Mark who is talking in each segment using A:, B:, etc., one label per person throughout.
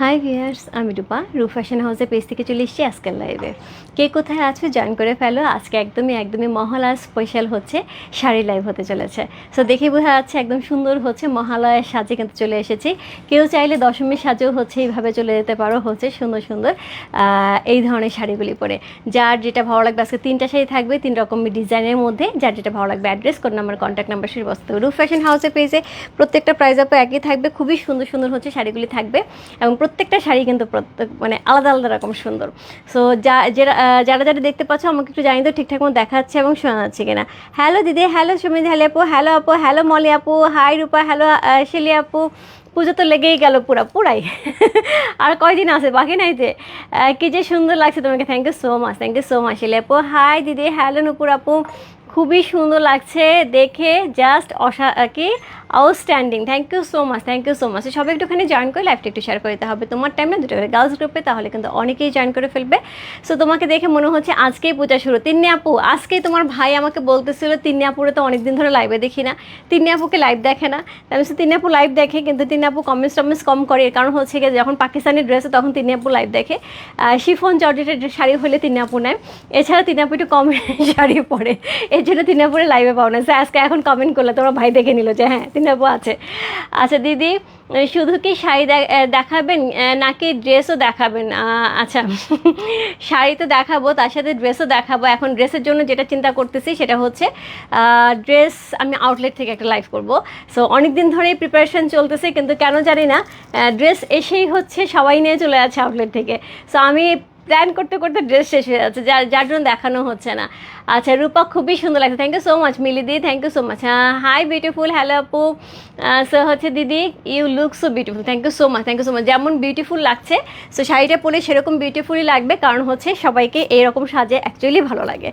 A: High viewers আমি রূপা। রূপ fashion হাউসের পেজ থেকে চলে এসেছি আজকের লাইভে কে কোথায় আছো জয়েন করে ফেলো। আজকে একদমই একদমই মহালয়া স্পেশাল হচ্ছে শাড়ি লাইভ হতে চলেছে। সো দেখে বোঝা যাচ্ছে একদম সুন্দর হচ্ছে মহালয়ার সাজে কিন্তু চলে এসেছি। কেউ চাইলে দশমীর সাজেও হচ্ছে এইভাবে চলে যেতে পারো, হচ্ছে সুন্দর সুন্দর এই ধরনের শাড়িগুলি পরে। যার যেটা ভালো লাগবে আজকে তিনটা শাড়ি থাকবে, তিন রকমের ডিজাইনের মধ্যে। যার যেটা ভালো লাগবে অ্যাড্রেস কোন নাম্বার কন্ট্যাক্ট নাম্বার সেই বস্তু রূপ ফ্যাশন হাউসের পেজে প্রত্যেকটা প্রাইস আপও একই থাকবে। খুবই সুন্দর সুন্দর হচ্ছে শাড়িগুলি থাকবে। এবং প্রত্যেকটা শাড়ি কিন্তু প্রত্যেক মানে আলাদা আলাদা রকম সুন্দর। সো যা যারা যারা যারা দেখতে পাচ্ছ, আমাকে একটু জানি তো ঠিকঠাক মতো দেখা যাচ্ছে এবং শোনা যাচ্ছে কিনা। হ্যালো দিদি। হ্যালো সুমিত হ্যালো আপু। হ্যালো আপু। হ্যালো মলি আপু। হাই রূপা। হ্যালো শিলি আপু। পুজো তো লেগেই গেল পুরা পুরাই। আর কয়দিন আছে? বাকি নাই যে? কি যে সুন্দর লাগছে তোমাকে। Thank you so much thank you so much Shili আপু। হাই দিদি। হ্যালো নুপুর আপু। খুবই সুন্দর লাগছে। দেখে জাস্ট অসা কি? Outstanding thank you so much thank you so much সবাই একটুখানি জয়েন করে লাইভটা একটু শেয়ার করে দিতে হবে। তোমার টাইমে দুটো গার্লস গ্রুপে তাহলে কিন্তু অনেকেই জয়েন করে ফেলবে। সো তোমাকে দেখে মনে হচ্ছে আজকেই পূজা শুরু। তিন্নি আপু আজকেই তোমার ভাই আমাকে বলতেছিল তিন্নি আপুরে তো অনেকদিন ধরে লাইভে দেখি না। তিন্নি আপুকে লাইভ দেখে না। তাই বলছি, তিন্নি আপু লাইভ দেখে কিন্তু তিন্নি আপু কমেন্টস টমেন্টস কম করে। এর কারণ হচ্ছে গিয়ে যখন পাকিস্তানি ড্রেসে তখন তিন্নি আপু লাইভ দেখে। শিফন জর্জেটের শাড়ি হলে তিন্নি আপু নেয়। এছাড়া তিন্নি আপু একটু কম শাড়ি পরে। এর জন্য তিন্নি আপুরে লাইভে পাও না। সে আজকে এখন কমেন্ট করলে তোমার ভাই দেখে নিল যে হ্যাঁ তিন্নি আপু আছে। আচ্ছা দিদি, শুধু কি শাড়ি দেখাবেন? নাকি ড্রেসও দেখাবেন? আচ্ছা শাড়ি তো দেখাবো, তার সাথে ড্রেসও দেখাবো। এখন ড্রেসের জন্য যেটা চিন্তা করতেছি সেটা হচ্ছে ড্রেস আমি আউটলেট থেকে একটা লাইভ করব। সো অনেক দিন ধরেই প্রিপারেশন চলতেছে, কিন্তু কেন জানি না ড্রেস এসেই হচ্ছে, সবাই নিয়ে চলে যাচ্ছে আউটলেট থেকে। সো আমি প্ল্যান করতে করতে ড্রেস শেষ হয়ে যাচ্ছে যার যার জন্য দেখানো হচ্ছে না। আচ্ছা রূপা খুবই সুন্দর লাগছে। Thank you so much Mili the thank you so much hi beautiful hello আপু। সো হচ্ছে দিদি you look so beautiful thank you so much thank you so much যেমন বিউটিফুল লাগছে সো শাড়িটা পরে সেরকম বিউটিফুলই লাগবে, কারণ হচ্ছে সবাইকে এইরকম সাজে অ্যাকচুয়ালি ভালো লাগে।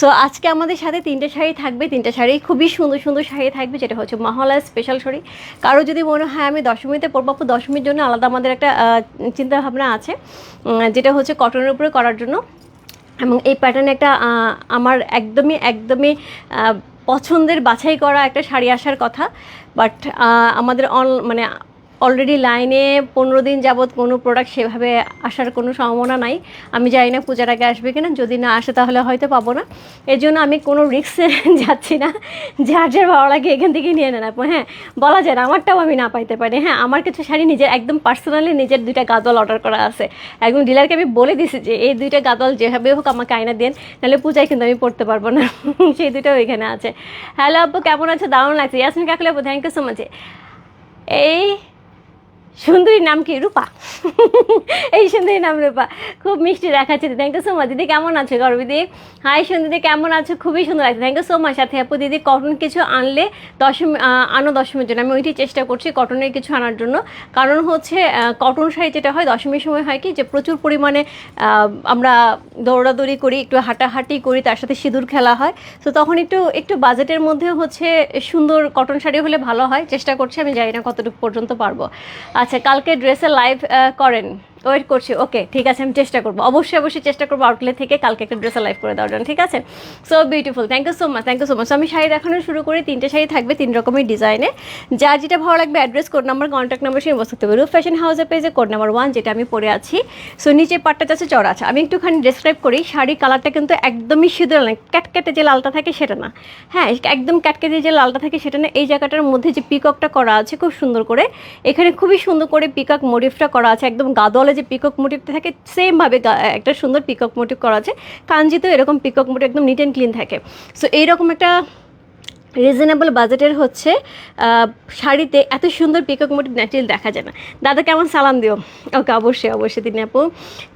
A: সো আজকে আমাদের সাথে তিনটে শাড়ি থাকবে, তিনটে শাড়ি খুবই সুন্দর সুন্দর শাড়ি থাকবে, যেটা হচ্ছে মহালয়া স্পেশাল শাড়ি। কারও যদি মনে হয় আমি দশমীতে পরবো, আপু, দশমীর জন্য আলাদা আমাদের একটা চিন্তা ভাবনা আছে যেটা হচ্ছে কটনের উপরে করার জন্য। এবং এই প্যাটার্ন একটা আমার একদমই একদমই পছন্দের বাছাই করা একটা শাড়ি আসার কথা বাট আমাদের অন মানে অলরেডি লাইনে পনেরো দিন যাবৎ কোনো প্রোডাক্ট সেভাবে আসার কোনো সম্ভাবনা নাই। আমি জানি না পূজার আগে আসবে কিনা, যদি না আসে তাহলে হয়তো পাবো না। এর জন্য আমি কোনো রিক্সে যাচ্ছি না। যার যার ভালো লাগে এখান থেকে নিয়ে নেন আপু হ্যাঁ? বলা যায় না, আমারটাও আমি না পাইতে পারি। হ্যাঁ আমার কিছু শাড়ি নিজের, একদম পার্সোনালি নিজের দুইটা গাদল অর্ডার করা আছে। একদম ডিলারকে আমি বলে দিছি যে, এই দুইটা গাদল যেভাবে হোক আমাকে আয়না দেন, নাহলে পূজায় কিন্তু আমি পড়তে পারব না। সেই দুটো ওইখানে আছে। হ্যালো আপু, কেমন আছে? দারুণ লাগছে। ইয়াসমিন কাকুলে আপু থ্যাংক ইউ সো মাচ এই সুন্দরীর নাম কি, রূপা? এই সুন্দরীর নাম রূপা। খুব মিষ্টি দেখাচ্ছে থ্যাংক ইউ সো মাচ দিদি, কেমন আছো গর্ব দিদি হাই সুন্দরী কেমন আছো? খুবই সুন্দর লাগছে। থ্যাংক ইউ সো মাচ সাথে আপু দিদি কটন কিছু আনলে দশমী আনো দশমীর জন্য। আমি ওইটি চেষ্টা করছি কটনের কিছু আনার জন্য। কারণ হচ্ছে কটন শাড়ি যেটা হয়, দশমীর সময় হয় কি, যে প্রচুর পরিমাণে আমরা দৌড়াদৌড়ি করি, একটু হাঁটাহাঁটি করি, তার সাথে সিঁদুর খেলা হয়। তো তখন একটু একটু বাজেটের মধ্যে হচ্ছে সুন্দর কটন শাড়ি হলে ভালো হয়। চেষ্টা করছি, আমি জানি না কতটুকু পর্যন্ত পারব। আচ্ছা কালকে ড্রেসে লাইভ করেন। ওয়েট করছি, ওকে, ঠিক আছে, আমি চেষ্টা করব। অবশ্যই অবশ্যই চেষ্টা করব আউটলেট থেকে কালকে একটা ড্রেসের লাইভ করে দেওয়ার জন্য, ঠিক আছে? So beautiful thank you so much thank you so much আমি শাড়ি দেখানো শুরু করি, তিনটে শাড়ি থাকবে, তিন রকমের ডিজাইনে যা যেটা ভালো লাগবে address code number contact number সেই বসতে হবে রূপ ফ্যাশন হাউসের পেজে কোড নাম্বার ওয়ান যেটা আমি পরে আছি। সো নিচে পাটটা চাচ্ছে চড়া আছে আমি একটুখানি ডেসক্রাইব করি, শাড়ির কালারটা কিন্তু একদমই সিঁদুর না ক্যাটকেটে যে লালটা থাকে সেটা না। হ্যাঁ একদম ক্যাটকেটে যে লালটা থাকে সেটা না, এই জায়গাটার মধ্যে যে পিককটা করা আছে, খুব সুন্দর করে। এখানে খুবই সুন্দর করে পিকক মোটিভটা করা আছে, একদম গাদলে যে পিকক মোটিভটা থাকে সেমভাবে একটা সুন্দর পিকক মোটিভ করা আছে। কাঞ্জিতেও এরকম পিকক মোটিভ একদম নিট অ্যান্ড ক্লিন থাকে। সো এইরকম একটা রিজনেবল বাজেটের হচ্ছে শাড়িতে এত সুন্দর পিকক মোটিভ ন্যাচারাল দেখা যায় না। দাদা, কেমন সালাম দিও? ওকে, অবশ্যই অবশ্যই তিনি আপু।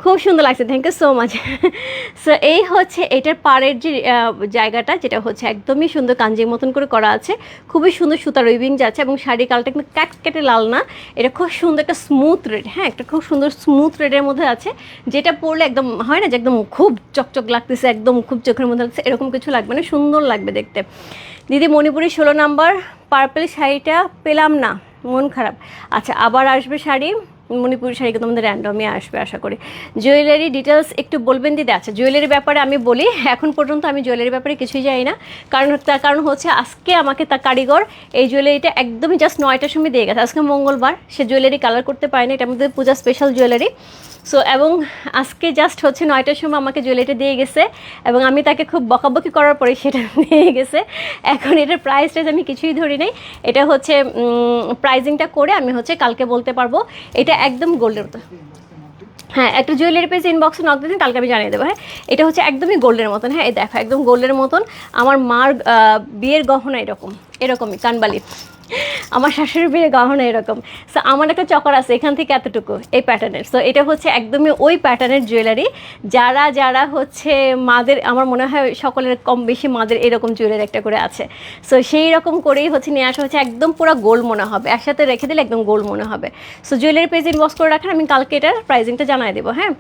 A: খুব সুন্দর লাগছে thank you so much so এই হচ্ছে, এটার পাড়ের যে জায়গাটা, যেটা হচ্ছে একদমই সুন্দর কাঞ্জির মতন করে করা আছে। খুবই সুন্দর সুতার উইভিং যাচ্ছে এবং শাড়ির কালটা কিন্তু ক্যাট কেটে লাল না। এটা খুব সুন্দর একটা স্মুথ রেড হ্যাঁ একটা খুব সুন্দর স্মুথ রেডের মধ্যে আছে। যেটা পরলে একদম, হয় না যে একদম খুব চকচক লাগতেছে, একদম খুব চোখের মধ্যে লাগছে এরকম কিছু লাগবে না, সুন্দর লাগবে দেখতে। দিদি মণিপুরি ষোলো নাম্বার পার্পেল শাড়িটা পেলাম না মন খারাপ। আচ্ছা আবার আসবে শাড়ি। মণিপুরি শাড়ি কিন্তু আমাদের র্যান্ডমই আসবে, আশা করি। জুয়েলারি ডিটেলস একটু বলবেন দিদি? আচ্ছা জুয়েলারি ব্যাপারে আমি বলি, এখন পর্যন্ত আমি জুয়েলারি ব্যাপারে কিছুই জানি না। কারণ তার কারণ হচ্ছে, আজকে আমাকে তার কারিগর এই জুয়েলারিটা একদমই জাস্ট নয়টার সময় দিয়ে গেছে। আজকে মঙ্গলবার, সে জুয়েলারি কালার করতে পারেনি এটা আমাদের পূজা স্পেশাল জুয়েলারি সো এবং আজকে জাস্ট হচ্ছে নয়টার সময় আমাকে জুয়েলারিটা দিয়ে গেছে, এবং আমি তাকে খুব বকাবকি করার পরে সেটা দিয়ে গেছে। এখন এটার প্রাইস টাইস আমি কিছুই ধরি নাই। এটা হচ্ছে প্রাইজিংটা করে আমি হচ্ছে কালকে বলতে পারব। এটা একদম গোল্ডের মতো। হ্যাঁ একটা জুয়েলারি পেজ ইনবক্সে নক দিন, কালকে আমি জানিয়ে দেবো হ্যাঁ? এটা হচ্ছে একদমই গোল্ডের মতন হ্যাঁ? এই দেখো, একদম গোল্ডের মতন। আমার মার বিয়ের গহনা এরকম, এরকমই, কানবালি। আমার শাশুড়ির বিয়ের গহনা এরকম। সো আমার একটা চকর আছে, এখান থেকে এতটুকু, এই প্যাটার্নের সো এটা হচ্ছে একদমই ওই প্যাটার্নের জুয়েলারি যারা যারা হচ্ছে মাদের, আমার মনে হয় সকলের কম বেশি মাদের এরকম জুয়েলারি একটা করে আছে। সো সেই রকম করেই হচ্ছে নিয়ে আসা হচ্ছে, একদম পুরো গোল মনে হবে। একসাথে রেখে দিলে একদম গোল মনে হবে। সো জুয়েলারি পেজ ইনবক্স করে রাখেন, আমি কালকে এটার প্রাইজিংটা জানাই দেবো হ্যাঁ?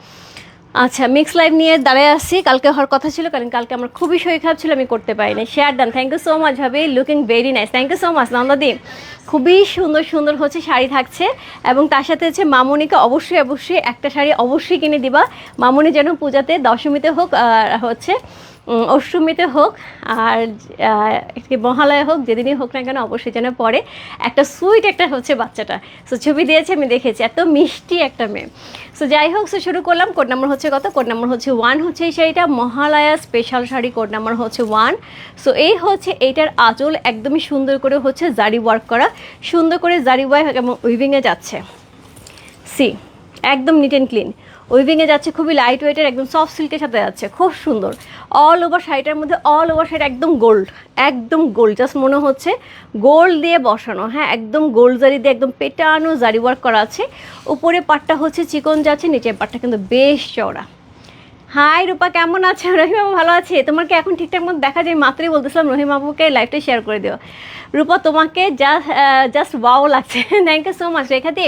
A: আচ্ছা মিক্স লাইভ নিয়ে দাঁড়ায় আসছি কালকে হওয়ার কথা ছিল, কারণ কালকে আমার খুবই শরীর খারাপ ছিল, আমি করতে পারিনি। Share done thank you so much ভাবি। Looking very nice thank you so much নন্দাদি। খুবই সুন্দর সুন্দর হচ্ছে, শাড়ি থাকছে। এবং তার সাথে হচ্ছে মামনিকে অবশ্যই অবশ্যই একটা শাড়ি অবশ্যই কিনে দিবা। মামনি যেন পূজাতে দশমীতে হোক হচ্ছে অষ্টমীতে হোক আর কি মহালয়া হোক, যেদিনই হোক না কেন অবশ্যই যেন পরে একটা সুইট একটা হচ্ছে বাচ্চাটা। সো ছবি দিয়েছে, আমি দেখেছি। এত মিষ্টি একটা মেয়ে। সো যাই হোক সো শুরু করলাম। কোড নাম্বার হচ্ছে কত? কোড নাম্বার হচ্ছে ওয়ান হচ্ছে এই শাড়িটা। Mahalaya special sari code number হচ্ছে ওয়ান সো এই হচ্ছে এইটার আঁচল। একদমই সুন্দর করে হচ্ছে জারি ওয়ার্ক করা। সুন্দর করে জারি ওয়ার্ক এবং উইভিংয়ে যাচ্ছে। সি একদম নিট অ্যান্ড ক্লিন উইভিংয়ে যাচ্ছে, খুবই লাইট ওয়েটের একদম সফট সিল্কের সাথে যাচ্ছে, খুব সুন্দর। অল ওভার শাড়িটার মধ্যে অল ওভার শাড়ি একদম গোল্ড একদম গোল্ড জাস্ট মনে হচ্ছে গোল্ড দিয়ে বসানো হ্যাঁ একদম গোল্ড জারি দিয়ে, একদম পেটানো জারি ওয়ার্ক করা আছে। উপরে পাটটা হচ্ছে চিকন যাচ্ছে, নিচের পাটটা কিন্তু বেশ চওড়া। হাই রূপা, কেমন আছে? রহিম বাবু ভালো আছে? তোমাকে এখন ঠিকঠাক মতো দেখা যায়, মাত্রই বলতেছিলাম রহিম লাইভটা শেয়ার করে দিও। রূপা, তোমাকে জাস্ট জাস্ট ওয়াও লাগছে। থ্যাংক ইউ সো মাচ রেখাতে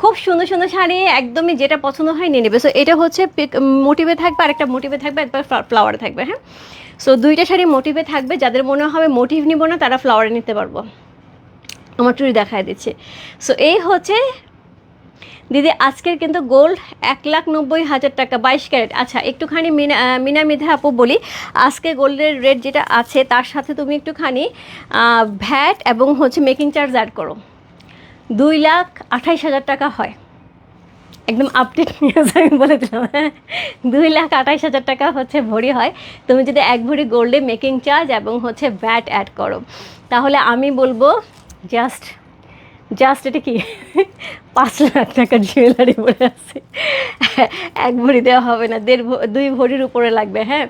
A: খুব সুন্দর সুন্দর শাড়ি, একদমই যেটা পছন্দ হয় নিয়ে নেবে। সো এটা হচ্ছে মোটিভে থাকবে আর একটা মোটিভে থাকবে, একবার ফ্লাওয়ারে থাকবে হ্যাঁ? সো দুইটা শাড়ি মোটিভে থাকবে, যাদের মনে হবে মোটিভ নিব না, তারা ফ্লাওয়ারে নিতে পারব। আমার চুরি দেখায় দিচ্ছে। সো এই হচ্ছে, দিদি আজকের কিন্তু গোল্ড এক লাখ নব্বই হাজার টাকা, বাইশ ক্যারেট। আচ্ছা একটুখানি মিনা মিনা মিধা আপু বলি, আজকে গোল্ডের রেট যেটা আছে, তার সাথে তুমি একটুখানি ভ্যাট এবং হচ্ছে মেকিং চার্জ অ্যাড করো। দুই লাখ আঠাইশ হাজার টাকা হয়। একদম আপডেট নিউজ আমি বলে দিলাম হ্যাঁ। দুই লাখ আঠাইশ হাজার টাকা হচ্ছে ভরি হয়। তুমি যদি এক ভরি গোল্ডে মেকিং চার্জ এবং হচ্ছে ভ্যাট অ্যাড করো, তাহলে আমি বলব জাস্ট জাস্ট এটা কি? পাঁচ লাখ টাকার জুয়েলারি পরে আছে। এক ভরি দেওয়া হবে না, দেড় দুই ভরির উপরে লাগবে হ্যাঁ।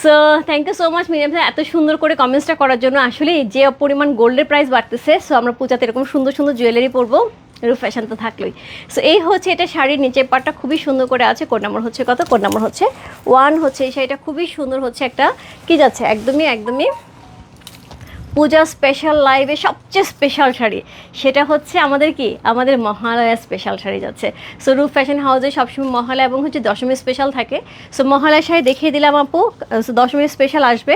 A: So thank you so much medium এত সুন্দর করে কমেন্টসটা করার জন্য আসলে যে পরিমাণ গোল্ডের প্রাইস বাড়তেছে সো আমরা পূজাতে এরকম সুন্দর সুন্দর জুয়েলারি পরবো। রূপ ফ্যাশন তো থাকলোই। সো এই হচ্ছে এটা শাড়ির নিচের পাটটা খুবই সুন্দর করে আছে। কোড নাম্বার হচ্ছে কত? কোড নাম্বার হচ্ছে ওয়ান হচ্ছে, এই শাড়িটা খুবই সুন্দর হচ্ছে একটা, কি যাচ্ছে? একদমই একদমই পূজা স্পেশাল লাইভে সবচেয়ে স্পেশাল শাড়ি। সেটা হচ্ছে আমাদের কি? আমাদের মহালয়া স্পেশাল শাড়ি যাচ্ছে। সো রূপ ফ্যাশন হাউসে সবসময় মহালয়া এবং হচ্ছে দশমী স্পেশাল থাকে। সো মহালয়া শাড়ি দেখিয়ে দিলাম আপু। সো দশমী স্পেশাল আসবে।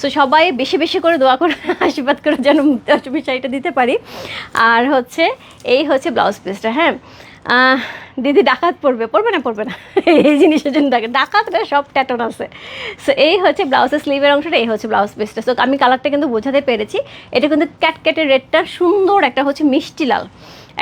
A: সো সবাই বেশি বেশি করে দোয়া করে, আশীর্বাদ করে যেন দশমী শাড়িটা দিতে পারি। আর হচ্ছে, এই হচ্ছে ব্লাউজ পিসটা হ্যাঁ? দিদি ডাকাত পড়বে পড়বে না পড়বে না? এই জিনিসের জন্য ডাকাত, ডাকাতরা সব ট্যাটন আছে। সো এই হচ্ছে ব্লাউজের স্লিভের অংশটা, এই হচ্ছে ব্লাউজ পিসটা সো আমি কালারটা কিন্তু বোঝাতে পেরেছি। এটা কিন্তু ক্যাটক্যাটের রেডটা সুন্দর একটা হচ্ছে মিষ্টি লাল।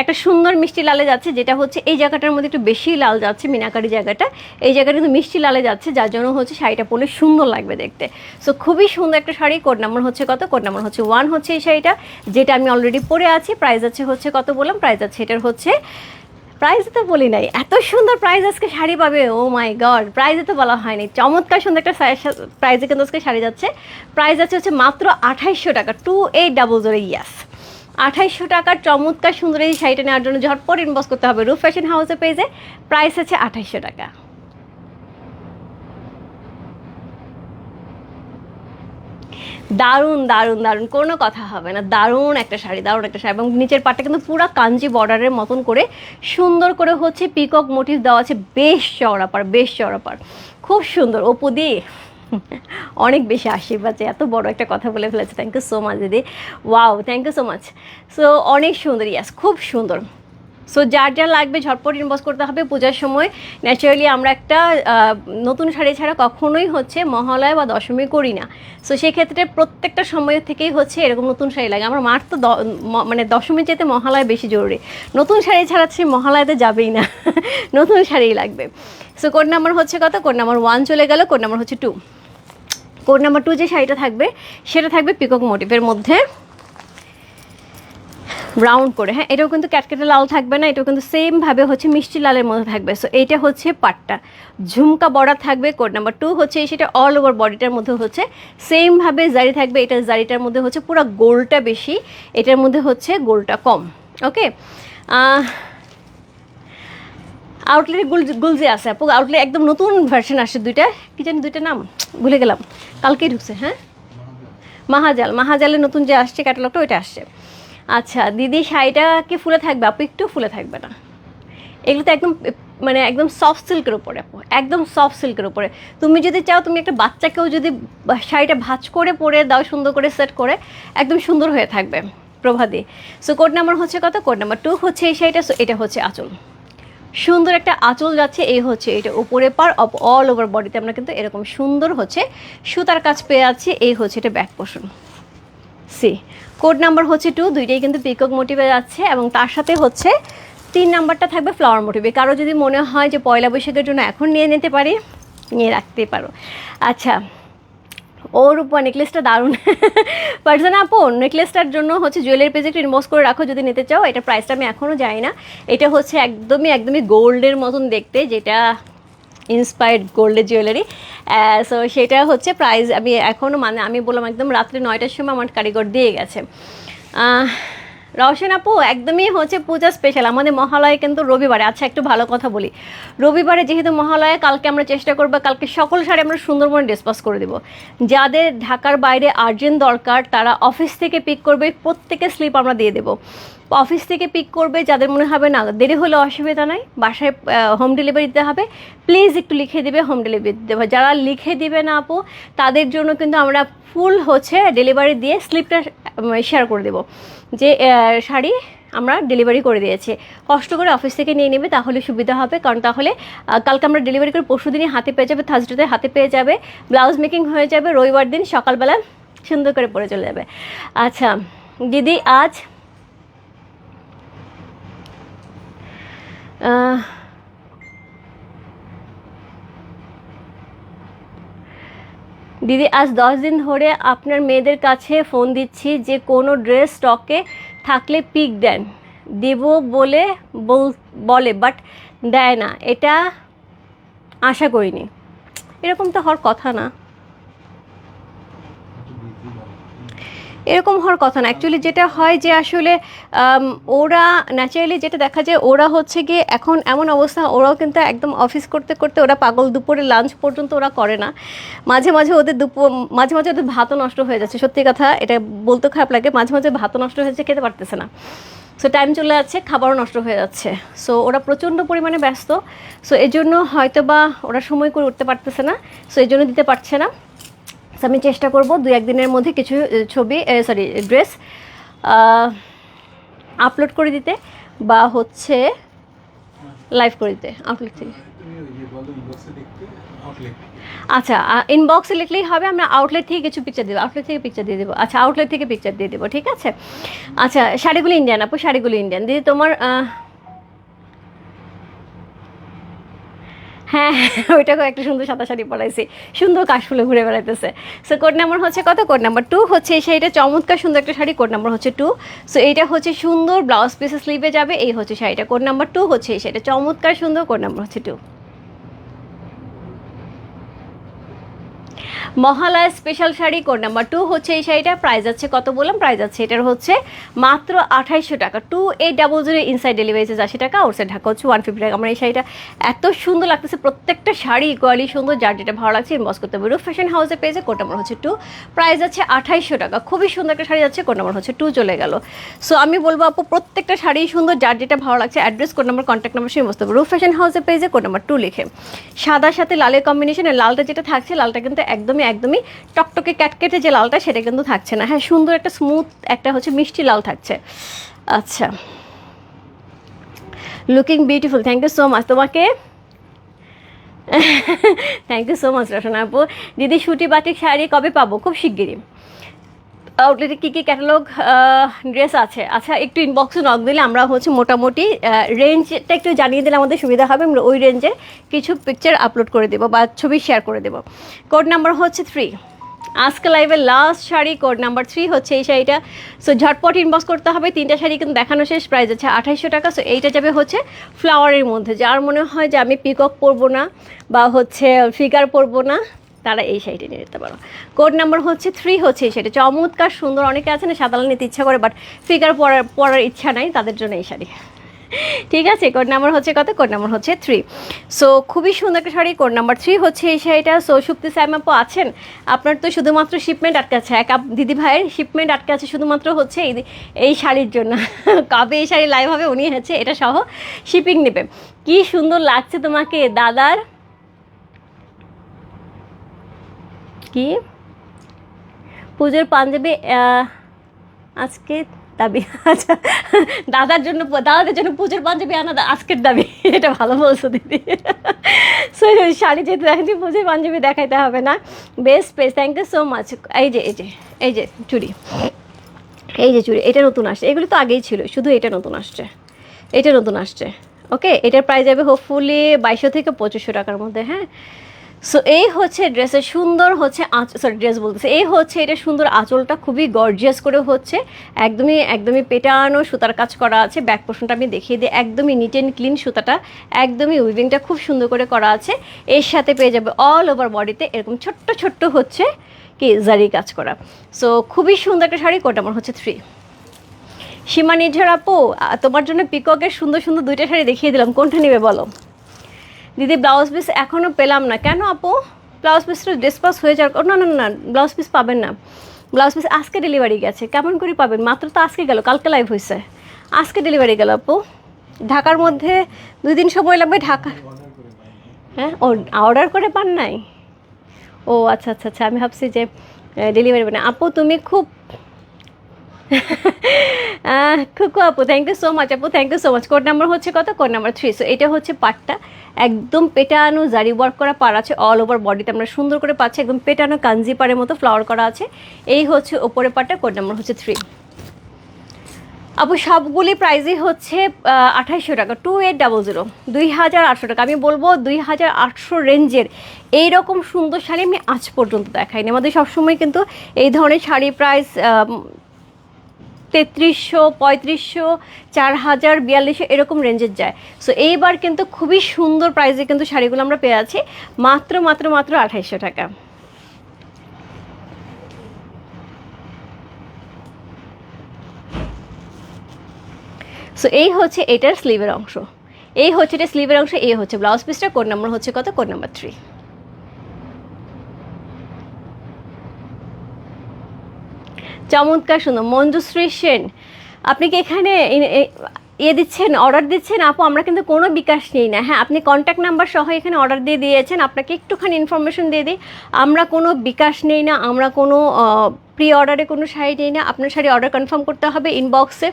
A: একটা সুন্দর মিষ্টি লালে যাচ্ছে, যেটা হচ্ছে এই জায়গাটার মধ্যে একটু বেশি লাল যাচ্ছে, মিনাকারি জায়গাটা। এই জায়গাটা কিন্তু মিষ্টি লালে যাচ্ছে, যার জন্য হচ্ছে শাড়িটা পরলে সুন্দর লাগবে দেখতে। সো খুবই সুন্দর একটা শাড়ি। কোড নাম্বার হচ্ছে কত? কোড নাম্বার হচ্ছে ওয়ান হচ্ছে এই শাড়িটা, যেটা আমি অলরেডি পরে আছি। প্রাইস আছে হচ্ছে কত বললাম? প্রাইস আছে এটার হচ্ছে প্রাইজ তো বলি নাই। এত সুন্দর প্রাইজ আজকে শাড়ি পাবে ও মাই গড প্রাইজে তো বলা হয়নি। চমৎকার সুন্দর একটা প্রাইজে কিন্তু আজকে শাড়ি যাচ্ছে। প্রাইজ আছে হচ্ছে মাত্র আঠাইশশো টাকা টু এইট ডাবল জোরে ইয়াস আঠাইশশো টাকার চমৎকার সুন্দর এই শাড়িটা নেওয়ার জন্য ঝটপট ইনবক্স করতে হবে। রুফ ফ্যাশন হাউসের পেজে প্রাইস আছে আঠাইশশো টাকা। দারুণ দারুণ দারুণ। কোনো কথা হবে না। দারুণ একটা শাড়ি, দারুণ একটা শাড়ি। এবং নিচের পাটটা কিন্তু পুরো কাঞ্জি বর্ডারের মতন করে সুন্দর করে হচ্ছে পিকক মোটিভ দেওয়া আছে। বেশ চওড়া পার বেশ চওড়া পার খুব সুন্দর। অপু দি, অনেক বেশি আশীর্বাদ এত বড় একটা কথা বলে ফেলেছে। থ্যাংক ইউ সো মাচ দিদি। Wow thank you so much so অনেক সুন্দর ইয়াস খুব সুন্দর। সো যার যা লাগবে ঝটপট ইনবক্স করতে হবে পূজার সময়। ন্যাচারালি আমরা একটা নতুন শাড়ি ছাড়া কখনোই হচ্ছে মহালয়া বা দশমী করি না। সো সেক্ষেত্রে প্রত্যেকটা সময় থেকেই হচ্ছে এরকম নতুন শাড়ি লাগে। আমার মার তো মানে দশমী যেতে মহালয় বেশি জরুরি। নতুন শাড়ি ছাড়া সে মহালয়াতে যাবেই না। নতুন শাড়ি লাগবে। সো কোড নাম্বার হচ্ছে কত? কোড নাম্বার ওয়ান চলে গেল। কোড নাম্বার হচ্ছে টু কোড নাম্বার টু যে শাড়িটা থাকবে, সেটা থাকবে পিকক মোটিভের মধ্যে। ব্রাউন করে। হ্যাঁ এটাও কিন্তু ক্যাটকেটে লাল থাকবে না এটাও কিন্তু সেমভাবে হচ্ছে মিষ্টি লালের মধ্যে থাকবে। সো এইটা হচ্ছে পাটটা। ঝুমকা বর্ডার থাকবে কোড নাম্বার টু হচ্ছে সেটা অল ওভার বডিটার মধ্যে হচ্ছে। সেমভাবে জারি থাকবে এটা জারিটার মধ্যে হচ্ছে পুরো গোলটা বেশি এটার মধ্যে হচ্ছে গোলটা কম। ওকে আউটলেট গুল গুলজি আছে আপু। আউটলেট একদম নতুন ভার্সন আসছে দুইটা। কি জানি দুইটা নাম? ভুলে গেলাম। কালকেই ঢুকছে হ্যাঁ? মাহাজাল। মাহাজালের নতুন যে আসছে ক্যাটালগটা ওইটা আসছে। আচ্ছা দিদি শাড়িটা কি ফুলে থাকবে? আপু একটু ফুলে থাকবে না। এগুলো তো একদম মানে একদম সফট সিল্কের উপরে একদম সফট সিল্কের উপরে। তুমি যদি চাও, তুমি একটা বাচ্চাকেও যদি শাড়িটা ভাঁজ করে পরে দাও, সুন্দর করে সেট করে, একদম সুন্দর হয়ে থাকবে প্রভাদি সো কোড নাম্বার হচ্ছে কত? কোড নাম্বার টু হচ্ছে এই শাড়িটা, so এটা হচ্ছে আঁচল। সুন্দর একটা আঁচল যাচ্ছে, এই হচ্ছে এটা উপরে পার অফ অল ওভার বডিতে আমরা কিন্তু এরকম সুন্দর হচ্ছে সুতার কাজ পেয়ে আছি এই হচ্ছে এটা ব্যাক পোষণ সি। কোড নাম্বার হচ্ছে টু, দুইটাই কিন্তু পিকক মোটিভে যাচ্ছে এবং তার সাথে হচ্ছে তিন নাম্বারটা থাকবে ফ্লাওয়ার মোটিভে কারও যদি মনে হয় যে পয়লা বৈশাখের জন্য এখন নিয়ে নিতে পারি, নিয়ে রাখতে পারো। আচ্ছা ওর উপর নেকলেসটা দারুণ। পারছে না আপু নেকলেসটার জন্য হচ্ছে জুয়েলারি পেজে একটু ইনভেস্ট করে রাখো যদি নিতে চাও। এটা প্রাইসটা আমি এখনও জানি না। এটা হচ্ছে একদমই একদমই গোল্ডের মতন দেখতে, যেটা ইন্সপায়ার্ড গোল্ডের জুয়েলারি সো সেটা হচ্ছে প্রাইস আমি এখনও মানে আমি বললাম একদম রাত্রে নয়টার সময় আমার কারিগর দিয়ে গেছে। রওশন আপু, একদমই হচ্ছে পূজা স্পেশাল আমাদের মহালয়ে কিন্তু রবিবারে। আচ্ছা একটু ভালো কথা বলি। রবিবারে যেহেতু মহালয়া, কালকে আমরা চেষ্টা করব, কালকে সকল শাড়ি আমরা সুন্দরবনে ডিসপাস করে দেবো। যাদের ঢাকার বাইরে আর্জেন্ট দরকার, তারা অফিস থেকে পিক করবে প্রত্যেকে স্লিপ আমরা দিয়ে দেবো। অফিস থেকে পিক করবে, যাদের মনে হবে না, দেরি হলে অসুবিধা নাই, বাসায় হোম ডেলিভারি দিতে হবে। প্লিজ একটু লিখে দিবে হোম ডেলিভারি দিতে হবে। যারা লিখে দিবে না আপু, তাদের জন্য কিন্তু আমরা ফুল হচ্ছে ডেলিভারি দিয়ে স্লিপটা শেয়ার করে দেবো। যে শাড়ি আমরা ডেলিভারি করে দিয়েছি। কষ্ট করে অফিস থেকে নিয়ে নেবে, তাহলে সুবিধা হবে। কারণ তাহলে কালকে আমরা ডেলিভারি করে পরশু দিনই হাতে পেয়ে যাবে থার্সডেতে হাতে পেয়ে যাবে। ব্লাউজ মেকিং হয়ে যাবে, রবিবার দিন সকালবেলা সুন্দর করে পরে চলে যাবে। আচ্ছা দিদি, আজ দিদি, আজ দশ দিন ধরে আপনার মেয়েদের কাছে ফোন দিচ্ছি যে কোনো ড্রেস স্টকে থাকলে পিক দেন। দেব বলে বল- বাট দেয় না। এটা আশা করিনি। এরকম তো হওয়ার কথা না। এরকম হওয়ার কথা না। অ্যাকচুয়ালি যেটা হয় যে আসলে ওরা ন্যাচারালি যেটা দেখা যায়, ওরা হচ্ছে গিয়ে এখন এমন অবস্থা, ওরাও কিন্তু একদম অফিস করতে করতে ওরা পাগল দুপুরে লাঞ্চ পর্যন্ত ওরা করে না। মাঝে মাঝে ওদের দুপুর মাঝে মাঝে ওদের ভাতও নষ্ট হয়ে যাচ্ছে। সত্যি কথা, এটা বলতে খারাপ লাগে, মাঝে মাঝে ভাতও নষ্ট হয়ে যাচ্ছে খেতে পারতেছে না। সো টাইম চলে যাচ্ছে, খাবারও নষ্ট হয়ে যাচ্ছে। সো ওরা প্রচণ্ড পরিমাণে ব্যস্ত। সো এই জন্য হয়তো বা ওরা সময় করে উঠতে পারতেছে না। সো এই জন্য দিতে পারছে না। আমি চেষ্টা করব দু একদিনের মধ্যে কিছু ছবি সরি ড্রেস আপলোড করে দিতে বা হচ্ছে লাইভ করে দিতে আউটলেট থেকে। আচ্ছা ইনবক্সে লিখলেই হবে, আমরা আউটলেট থেকে কিছু পিকচার দেবো আউটলেট থেকে পিকচার দিয়ে দেবো। আচ্ছা আউটলেট থেকে পিকচার দিয়ে দেবো, ঠিক আছে? আচ্ছা শাড়িগুলো ইন্ডিয়ান আপু, শাড়িগুলো ইন্ডিয়ান দিদি, তোমার হ্যাঁ ওইটাকে একটা সুন্দর সাদা শাড়ি পরাইছি। সুন্দর কাশফুলে ঘুরে বেড়াইতেছে। সো কোড নাম্বার হচ্ছে কত? কোড নাম্বার টু হচ্ছে এই শাড়িটা চমৎকার সুন্দর একটা শাড়ি কোড নাম্বার হচ্ছে টু সো এইটা হচ্ছে সুন্দর ব্লাউজ পিসে স্লিভে যাবে, এই হচ্ছে শাড়িটা। কোড নাম্বার টু হচ্ছে এই শাড়িটা, চমৎকার সুন্দর কোড নাম্বার হচ্ছে two Mahalaya special sari code number two হচ্ছে এই শাড়িটা। প্রাইস আছে কত বললাম? প্রাইস আছে এটার হচ্ছে মাত্র আঠাইশশো টাকা। Two eight double zero inside delivery আশি টাকা আউটসাইড ঢাকা হচ্ছে ওয়ান ফিফটি টাকা। আমার এই শাড়িটা এত সুন্দর লাগতেছে, প্রত্যেকটা শাড়ি ইকুয়ালি সুন্দর, যার যেটা ভালো লাগছে ইনবক্স করতে হবে রুফ ফ্যাশন হাউসে পেয়েছে কোড নাম্বার হচ্ছে টু প্রাইস আছে আঠাইশশো টাকা। খুবই সুন্দর একটা শাড়ি আছে কোড নাম্বার হচ্ছে টু চলে গেল। সো আমি বলব আপু, প্রত্যেকটা শাড়ি সুন্দর, যার যেটা ভালো লাগছে address code number contact number সেই বসতে হবে রুফ ফ্যাশন হাউসে পেয়েছে কোড নাম্বার টু লিখে। সাদার সাথে লালের কম্বিনেশনে লালটা যেটা থাকছে, লালটা কিন্তু একদমই একদমই টকটকে ক্যাটকেটে যে লালটা সেটা কিন্তু থাকছে না। হ্যাঁ সুন্দর একটা স্মুথ একটা হচ্ছে মিষ্টি লাল থাকছে। আচ্ছা। Looking beautiful thank you so much তোমাকে? Thank you so much Rasna আপু। দিদি সুটি বাটিক শাড়ি কবে পাবো? খুব শিগগিরই। আউটলেটে কী কী ক্যাটালগ ড্রেস আছে? আচ্ছা একটু ইনবক্সে নক দিলে আমরা হচ্ছে মোটামুটি রেঞ্জটা একটু জানিয়ে দিলে আমাদের সুবিধা হবে। আমরা ওই রেঞ্জে কিছু পিকচার আপলোড করে দেবো বা ছবি শেয়ার করে দেবো। কোড নাম্বার হচ্ছে থ্রি আজকে লাইভের last sari code number three হচ্ছে এই শাড়িটা। সো ঝটপট ইনবক্স করতে হবে। তিনটা শাড়ি কিন্তু দেখানো শেষ প্রাইস আছে আঠাইশশো টাকা। সো এইটা যাবে হচ্ছে ফ্লাওয়ারের মধ্যে। যার মনে হয় যে আমি পিকক পরবো না বা হচ্ছে ফিগার পরবো না। তারা এই শাড়িটা নিয়ে যেতে পারো। কোড নাম্বার হচ্ছে থ্রি হচ্ছে এই শাড়ি চমৎকার, সুন্দর, অনেকে আছে না সাদা নিতে ইচ্ছা করে বাট ফিগার পরার পরার ইচ্ছা নাই তাদের জন্য এই শাড়ি। ঠিক আছে, কোড নাম্বার হচ্ছে কত? কোড নাম্বার হচ্ছে থ্রি সো খুবই সুন্দর একটা শাড়ি, কোড নাম্বার থ্রি হচ্ছে এই শাড়িটা। সো সুপ্তি আপু আছেন? আপনার তো শুধুমাত্র শিপমেন্ট আটকে আছে। এক দিদি ভাইয়ের শিপমেন্ট আটকে আছে শুধুমাত্র হচ্ছে এই এই শাড়ির জন্য। কবে এই শাড়ি লাইভ হবে উনি হচ্ছে এটা সহ শিপিং নেবে। কি সুন্দর লাগছে তোমাকে, দাদার। কি? পুজোর পাঞ্জাবি আজকে দাবি। আচ্ছা দাদার জন্য দাদাদের জন্য পুজোর পাঞ্জাবি আনা আজকের দাবি। এটা ভালো বলছো দিদি। সো শাড়ি যেহেতু দেখাচ্ছি পুজোর পাঞ্জাবি দেখাইতে হবে না। Best best thank you so much এই যে এই যে এই যে চুড়ি। এই যে চুড়ি, এটা নতুন আসছে। এগুলো তো আগেই ছিল, শুধু এটা নতুন আসছে। এটা নতুন আসছে। ওকে এটার প্রাইস যাবে হোপফুলি বাইশশো থেকে পঁচিশশো টাকার মধ্যে হ্যাঁ? সো এই হচ্ছে ড্রেসের সুন্দর হচ্ছে আঁচ সরি ড্রেস বলতেছে। এই হচ্ছে এটা সুন্দর আঁচলটা, খুবই গর্জিয়াস করে হচ্ছে। একদমই একদমই পেটানো সুতার কাজ করা আছে। ব্যাক পোর্শনটা আমি দেখিয়ে দিই। একদমই নিট অ্যান্ড ক্লিন সুতাটা, একদমই উইভিংটা খুব সুন্দর করে করা আছে। এর সাথে পেয়ে যাবে অল ওভার বডিতে এরকম ছোট্ট ছোট্ট হচ্ছে কি জারি কাজ করা। সো খুবই সুন্দর একটা শাড়ি কোটা আমার হচ্ছে? থ্রি সীমা নির্ঝর আপু তোমার জন্য পিককের সুন্দর সুন্দর দুইটা শাড়ি দেখিয়ে দিলাম। কোনটা নেবে বলো? দিদি ব্লাউজ পিস এখনও পেলাম না। কেন আপু? ব্লাউজ পিসটা ডিসপাস হয়ে যাওয়ার না না না ব্লাউজ পিস পাবেন না। ব্লাউজ পিস আজকে ডেলিভারি গেছে। কেমন করে পাবেন? মাত্র তো আজকে গেল, কালকে লাইভ হয়েছে আজকে ডেলিভারি গেল আপু। ঢাকার মধ্যে দুই দিন সময় লাগবে ঢাকা হ্যাঁ? ও অর্ডার করে পান নাই? ও আচ্ছা আচ্ছা আচ্ছা আমি ভাবছি যে ডেলিভারি মানে আপু, তুমি খুব খুকু আপু থ্যাংক ইউ সো মাচ আপু thank you so much code number হচ্ছে কত? কোড নাম্বার থ্রি সো এটা হচ্ছে পাটটা। একদম পেটানো জারি ওয়ার্ক করা পার আছে অল ওভার বডিতে আমরা সুন্দর করে পাচ্ছি, একদম পেটানো কাঞ্জি পাড়ের মতো ফ্লাওয়ার করা আছে। এই হচ্ছে ওপরে পাটটা কোড নাম্বার হচ্ছে থ্রি আপু, সবগুলি প্রাইসই হচ্ছে আঠাইশশো টাকা টু এইট ডাবল জিরো দুই হাজার আটশো টাকা। আমি বলব দুই হাজার আটশো রেঞ্জের এইরকম সুন্দর শাড়ি আমি আজ পর্যন্ত দেখাইনি। আমাদের সবসময় কিন্তু এই ধরনের শাড়ি প্রাইস তেত্রিশশো, পঁয়ত্রিশশো চার হাজার বিয়াল্লিশশো এরকম রেঞ্জের যায়। সো এইবার কিন্তু খুবই সুন্দর প্রাইসে কিন্তু শাড়িগুলো আমরা পেয়ে আছি। মাত্র মাত্র মাত্র আঠাইশশো টাকা। সো এই হচ্ছে এটার স্লিভের অংশ। এই হচ্ছে এটা স্লিভের অংশ, এই হচ্ছে ব্লাউজ পিসটা কোড নাম্বার হচ্ছে কত? কোড নাম্বার থ্রি চমৎকার সুন্দর। মঞ্জুশ্রী সেন, আপনি কি এখানে ইয়ে দিচ্ছেন, অর্ডার দিচ্ছেন? আপু, আমরা কিন্তু কোনো বিকাশ নেই না। হ্যাঁ আপনি কন্ট্যাক্ট নাম্বার সহ এখানে অর্ডার দিয়ে দিয়েছেন। আপনাকে একটুখানি ইনফরমেশন দিয়ে দিই। আমরা কোনো বিকাশ নেই না, আমরা কোনো প্রি অর্ডারে কোনো শাড়ি নেই না, আপনার শাড়ি অর্ডার কনফার্ম করতে হবে ইনবক্সে।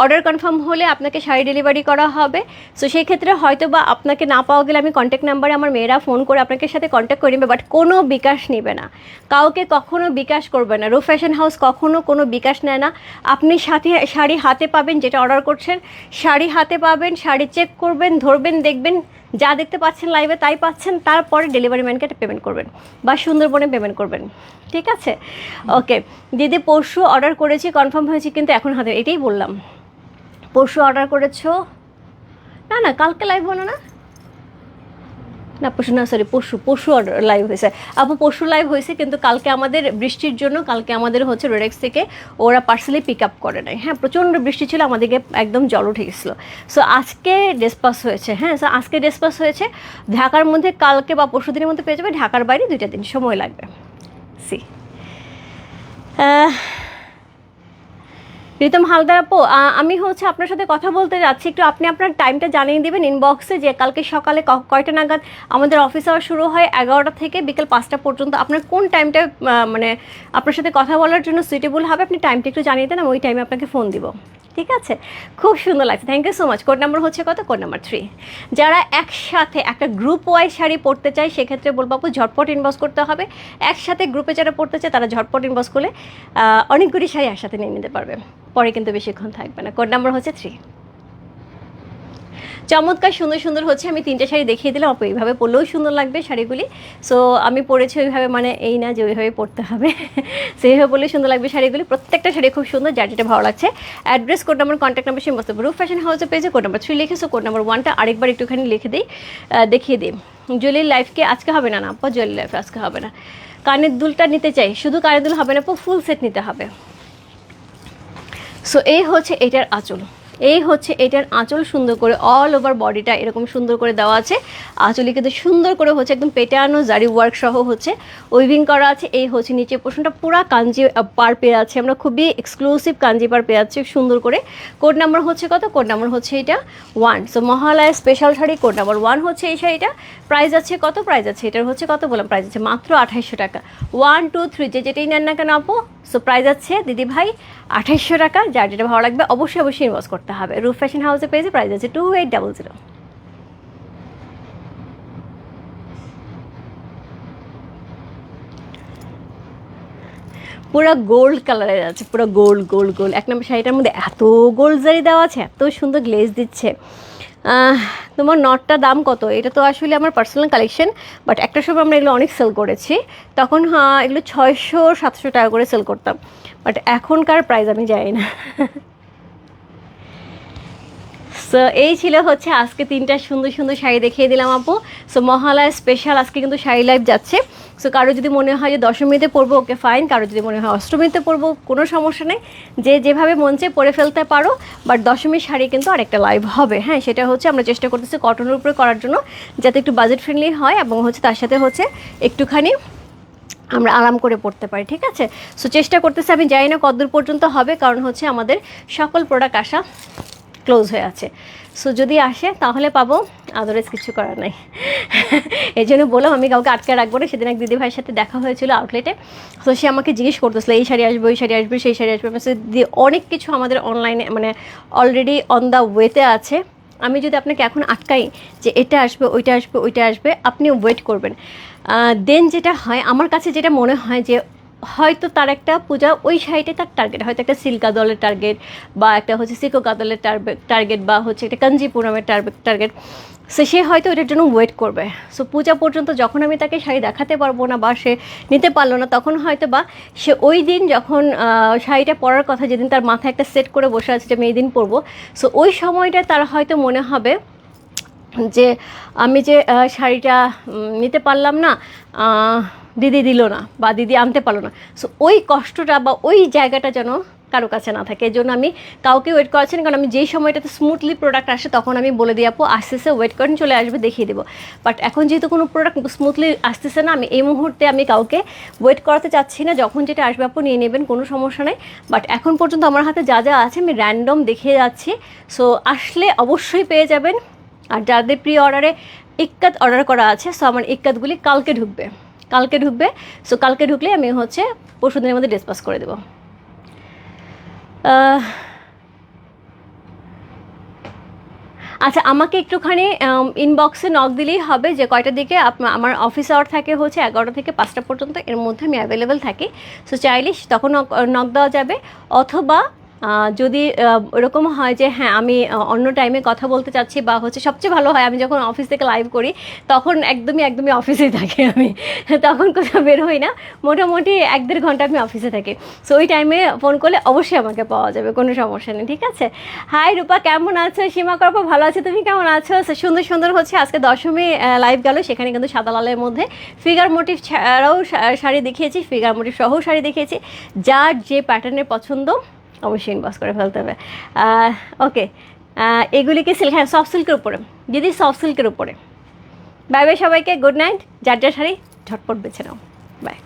A: অর্ডার কনফার্ম হলে আপনাকে শাড়ি ডেলিভারি করা হবে। সো সেই ক্ষেত্রে হয়তো বা আপনাকে না পাওয়া গেলে আমি কন্ট্যাক্ট নাম্বারে আমার মেয়েরা ফোন করে আপনাকে সাথে কন্ট্যাক্ট করে নেবে বাট কোনো বিকাশ নেবে না। কাউকে কখনো বিকাশ করবে না। রো ফ্যাশন হাউস কখনো কোনো বিকাশ নেয় না। আপনি সাথে, শাড়ি হাতে পাবেন, যেটা অর্ডার করছেন। শাড়ি হাতে পাবেন, শাড়ি চেক করবেন, ধরবেন, দেখবেন যা দেখতে পাচ্ছেন লাইভে তাই পাচ্ছেন, তারপরে ডেলিভারি ম্যানকে পেমেন্ট করবেন বা সুন্দরবনে পেমেন্ট করবেন। ঠিক আছে? ওকে দিদি, পরশু অর্ডার করেছি কনফার্ম হয়েছি কিন্তু এখন হাতে, এটাই বললাম। পরশু অর্ডার করেছ? না না, কালকে লাইভ হলো না? না, পশু না সরি পশু পশু লাইভ হয়েছে। আপু পরশু লাইভ হয়েছে, কিন্তু কালকে আমাদের বৃষ্টির জন্য, কালকে আমাদের হচ্ছে রোডেক্স থেকে ওরা পার্সেলি পিক আপ করে নাই। হ্যাঁ প্রচণ্ড বৃষ্টি ছিল আমাদেরকে একদম জল উঠে গেছিল। সো আজকে ডেসপাস হয়েছে হ্যাঁ সো আজকে ডেসপাস হয়েছে, ঢাকার মধ্যে কালকে বা পরশু দিনের মধ্যে পেয়ে যাবে, ঢাকার বাইরে দুইটা দিন সময় লাগবে। সি প্রীতম হালদার আপু আমি হচ্ছে আপনার সাথে কথা বলতে যাচ্ছি। একটু আপনি আপনার টাইমটা জানিয়ে দেবেন ইনবক্সে যে কালকে সকালে কয়টা নাগাদ আমাদের অফিস আওয়ার শুরু হয়, এগারোটা থেকে বিকেল পাঁচটা পর্যন্ত। আপনার কোন টাইমটা মানে আপনার সাথে কথা বলার জন্য সুইটেবল হবে? আপনি টাইমটা একটু জানিয়ে দেন, আমি ওই টাইমে আপনাকে ফোন দিব। ঠিক আছে? খুব সুন্দর লাগছে। Thank you so much code number হচ্ছে কত? কোড নাম্বার থ্রি যারা একসাথে একটা গ্রুপ ওয়াইজ শাড়ি পরতে চায়, সেক্ষেত্রে বলব আপু, ঝটপট ইনবক্স করতে হবে। একসাথে গ্রুপে যারা পড়তে চায়, তারা ঝটপট ইনবক্স করলে অনেকগুলি শাড়ি একসাথে নিয়ে নিতে পারবে। পরে কিন্তু বেশিক্ষণ থাকবে না। কোড নাম্বার হচ্ছে থ্রি চমৎকার, সুন্দর সুন্দর হচ্ছে। আমি তিনটে শাড়ি দেখিয়ে দিলাম আপু এইভাবে পরলেও সুন্দর লাগবে শাড়িগুলি। সো আমি পরেছি ওইভাবে মানে এই না যে ওইভাবে পরতে হবে। সেইভাবে পরলে সুন্দর লাগবে শাড়িগুলি। প্রত্যেকটা শাড়ি খুব সুন্দর, যার যেটা ভালো লাগছে। Address code number contact number সমস্ত। রুফ ফ্যাশন হাউসে পেয়েছে কোড নাম্বার থ্রি লিখেছো কোড নাম্বার ওয়ানটা আরেকবার একটুখানি লিখে দিই দেখিয়ে দিই। জুয়েলারি লাইফকে আজকে হবে না না, আপা জুয়েলারি লাইফ আজকে হবে না। কানের দুলটা নিতে চাই, শুধু কানের দুল হবে না, আপু ফুল সেট নিতে হবে। সো এই হচ্ছে এটার আঁচল এই হচ্ছে এটার আঁচল সুন্দর করে অল ওভার বডিটা এরকম সুন্দর করে দেওয়া আছে। আঁচলে কিন্তু সুন্দর করে হচ্ছে একদম পেটানো জারি ওয়ার্ক সহ হচ্ছে উইভিং করা আছে। এই হচ্ছে নিচে পোর্শনটা পুরা কাঞ্জি পার পেয়ে আছে। আমরা খুবই এক্সক্লুসিভ কাঞ্জি পার পেয়ে যাচ্ছি সুন্দর করে। কোড নাম্বার হচ্ছে কত? কোড নাম্বার হচ্ছে এটা one so Mahalaya special sari code number one হচ্ছে এই শাড়িটা। প্রাইস আছে কত? প্রাইস আছে এটার হচ্ছে কত বললাম? প্রাইস আছে মাত্র আঠাইশশো টাকা। ওয়ান টু থ্রি যে যেটাই নেন না কেন আপু? সো প্রাইস আছে, দিদি ভাই, আঠাইশশো টাকা। যার যেটা ভালো লাগবে, অবশ্যই অবশ্যই ইনভেস্ট করতে হবে। রুফ ফ্যাশন হাউসে পেয়েছে প্রাইস আছে টু এইট ডাবল জিরো পুরো গোল্ড কালারের আছে, পুরো গোল্ড গোল্ড গোল্ড এক নম্বর শাড়িটার মধ্যে এত গোল্ড জারি দেওয়া আছে, এত সুন্দর গ্লেজ দিচ্ছে। তোমার নটটা দাম কত? এটা তো আসলে আমার পার্সোনাল কালেকশন বাট একটা সময় আমরা এগুলো অনেক সেল করেছি। তখন হ্যাঁ এগুলো ছয়শো, সাতশো টাকা করে সেল করতাম বাট এখনকার প্রাইস আমি জানি না। সো এই ছিল হচ্ছে আজকে তিনটা সুন্দর সুন্দর শাড়ি দেখিয়ে দিলাম আপু। সো মহালয়া স্পেশাল আজকে কিন্তু শাড়ি লাইভ যাচ্ছে। সো কারও যদি মনে হয় যে দশমীতে পরবো, ওকে ফাইন কারও যদি মনে হয় অষ্টমীতে পরবো, কোনো সমস্যা নেই। যে যেভাবে চেয়ে পরে ফেলতে পারো। বাট দশমীর শাড়ি কিন্তু আরেকটা লাইভ হবে। হ্যাঁ সেটা হচ্ছে আমরা চেষ্টা করতেছি কটনের উপরে করার জন্য, যাতে একটু বাজেট ফ্রেন্ডলি হয় এবং হচ্ছে তার সাথে হচ্ছে একটুখানি আমরা আরাম করে পড়তে পারি, ঠিক আছে? সো চেষ্টা করতেছি, আমি জানি না কতদূর পর্যন্ত হবে। কারণ হচ্ছে আমাদের সকল প্রোডাক্ট আসা ক্লোজ হয়ে আছে। সো যদি আসে, তাহলে পাবো। আদারওয়াইজ কিছু করার নাই। এই জন্য বললাম, আমি কাউকে আটকে রাখব না। সেদিন এক দিদি ভাইয়ের সাথে দেখা হয়েছিল আউটলেটে তো সে আমাকে জিজ্ঞেস করতেছিল, এই শাড়ি আসবে, ওই শাড়ি আসবে, সেই শাড়ি আসবে। অনেক কিছু আমাদের অনলাইনে মানে অলরেডি অন দ্য ওয়েতে আছে। আমি যদি আপনাকে এখন আটকাই যে এটা আসবে, ওইটা আসবে ওইটা আসবে আপনি ওয়েট করবেন। দেন যেটা হয়, আমার কাছে যেটা মনে হয় যে হয়তো তার একটা পূজা ওই শাড়িতে তার টার্গেট হয়তো একটা সিল্কা দলের টার্গেট বা একটা হচ্ছে সিকো কাদলের টার্গেট বা হচ্ছে একটা কাঞ্জিপুরমের টার্গেট সে সে হয়তো এটার জন্য ওয়েট করবে। সো পূজা পর্যন্ত যখন আমি তাকে শাড়ি দেখাতে পারব না বা সে নিতে পারল না, তখন হয়তো বা সে ওই দিন যখন শাড়িটা পরার কথা যেদিন তার মাথায় একটা সেট করে বসে আছে যে আমি এই দিন পরবো সো ওই সময়টা তার হয়তো মনে হবে যে আমি যে শাড়িটা নিতে পারলাম না দিদি দিল না বা দিদি আনতে পারল না। সো ওই কষ্টটা বা ওই জায়গাটা যেন কারও কাছে না থাকে এই জন্য আমি কাউকে ওয়েট করাচ্ছি না, কারণ আমি যেই সময়টাতে স্মুথলি প্রোডাক্ট আসে তখন আমি বলে দিই, আপু আসতেছে ওয়েট করেন, চলে আসবে, দেখিয়ে দেবো। বাট এখন যেহেতু কোনো প্রোডাক্ট স্মুথলি আসতেছে না, আমি এই মুহূর্তে আমি কাউকে ওয়েট করাতে চাচ্ছি না, যখন যেটা আসবে আপু নিয়ে নেবেন, কোনো সমস্যা নেই। বাট এখন পর্যন্ত আমার হাতে যা যা আছে, আমি র্যান্ডম দেখিয়ে যাচ্ছি। সো আসলে অবশ্যই পেয়ে যাবেন। আর যাদের প্রি অর্ডারে ইক্কাত অর্ডার করা আছে সো আমার ইক্কাতগুলি কালকে ঢুকবে। কালকে ঢুকবে। সো কালকে ঢুকলে আমি হচ্ছে পরশু দিনের মধ্যে ডিসপাস করে দেবো। আচ্ছা আমাকে একটুখানি ইনবক্সে নক দিলেই হবে যে কয়টার দিকে আমার অফিস আওয়ার থাকে হচ্ছে এগারোটা থেকে পাঁচটা পর্যন্ত, এর মধ্যে আমি অ্যাভেলেবেল থাকি। সো চাইলে তখন নক দেওয়া যাবে। অথবা যদি এরকম হয় যে হ্যাঁ আমি অন্য টাইমে কথা বলতে চাচ্ছি বা হচ্ছে সবচেয়ে ভালো হয়, আমি যখন অফিস থেকে লাইভ করি, তখন একদমই একদমই অফিসেই থাকি আমি। তখন কোথাও বের হই না। মোটামুটি এক দেড় ঘণ্টা আমি অফিসে থাকি। সো ওই টাইমে ফোন করলে অবশ্যই আমাকে পাওয়া যাবে, কোনো সমস্যা নেই, ঠিক আছে? হাই রূপা, কেমন আছো? সীমা করব ভালো আছে, তুমি কেমন আছো? সুন্দর সুন্দর হচ্ছে আজকে দশমী লাইভ গেল। সেখানে কিন্তু সাদা লালের মধ্যে ফিগার মোটিভ ছাড়াও শাড়ি দেখিয়েছি ফিগার মোটিভ সহ শাড়ি দেখিয়েছি। যার যে প্যাটার্নের পছন্দ অবশ্যই ইনবক্স করে ফেলতে হবে। ওকে এগুলিকে সিল্ক হ্যাঁ সফট সিল্কের উপরে। দিদি সফট সিল্কের উপরে। বাই বাই সবাইকে গুড নাইট যার যার শাড়ি, ঝটপট বেছে নাও। বাই